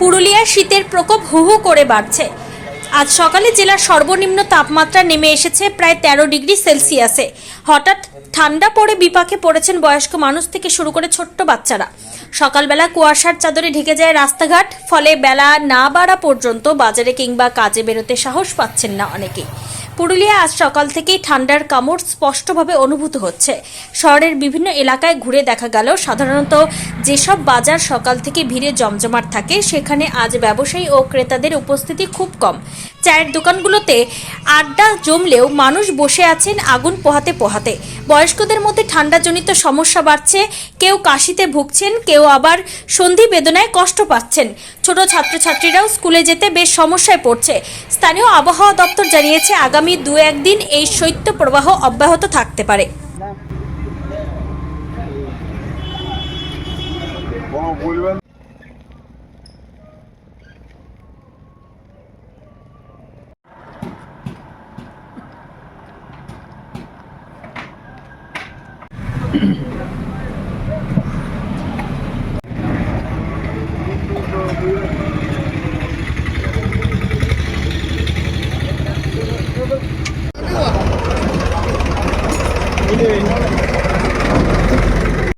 পুরুলিয়ার শীতের প্রকোপ হু হু করে বাড়ছে। আজ সকালে জেলার সর্বনিম্ন তাপমাত্রা নেমে এসেছে প্রায় তেরো ডিগ্রি সেলসিয়াসে। হঠাৎ ঠান্ডা পড়ে বিপাকে পড়েছেন বয়স্ক মানুষ থেকে শুরু করে ছোট্ট বাচ্চারা। সকালবেলা কুয়াশার চাদরে ঢেকে যায় রাস্তাঘাট, ফলে বেলা না বাড়া পর্যন্ত বাজারে কিংবা কাজে বেরোতে সাহস পাচ্ছেন না অনেকেই। পুরুলিয়া আজ সকাল থেকেই ঠান্ডার কামড় স্পষ্টভাবে অনুভূত হচ্ছে। শহরের বিভিন্ন এলাকায় ঘুরে দেখা গেল, সাধারণত যেসব বাজার সকাল থেকে ভিড়ে জমজমাট থাকে, সেখানে আজ ব্যবসায়ী ও ক্রেতাদের উপস্থিতি খুব কম। চায়ের দোকানগুলোতে আড্ডা জমলেও মানুষ বসে আছেন আগুন পোহাতে পোহাতে। বয়স্কদের মধ্যে ঠান্ডাজনিত সমস্যা বাড়ছে, কেউ কাশিতে ভুগছেন, কেউ আবার সন্ধি বেদনায় কষ্ট পাচ্ছেন। ছোট ছাত্রছাত্রীরাও স্কুলে যেতে বেশ সমস্যায় পড়ছে। স্থানীয় আবহাওয়া দপ্তর জানিয়েছে, আগামী আগামী দু একদিন এই শৈত্য প্রবাহ অব্যাহত থাকতে পারে Mm-hmm. ఇది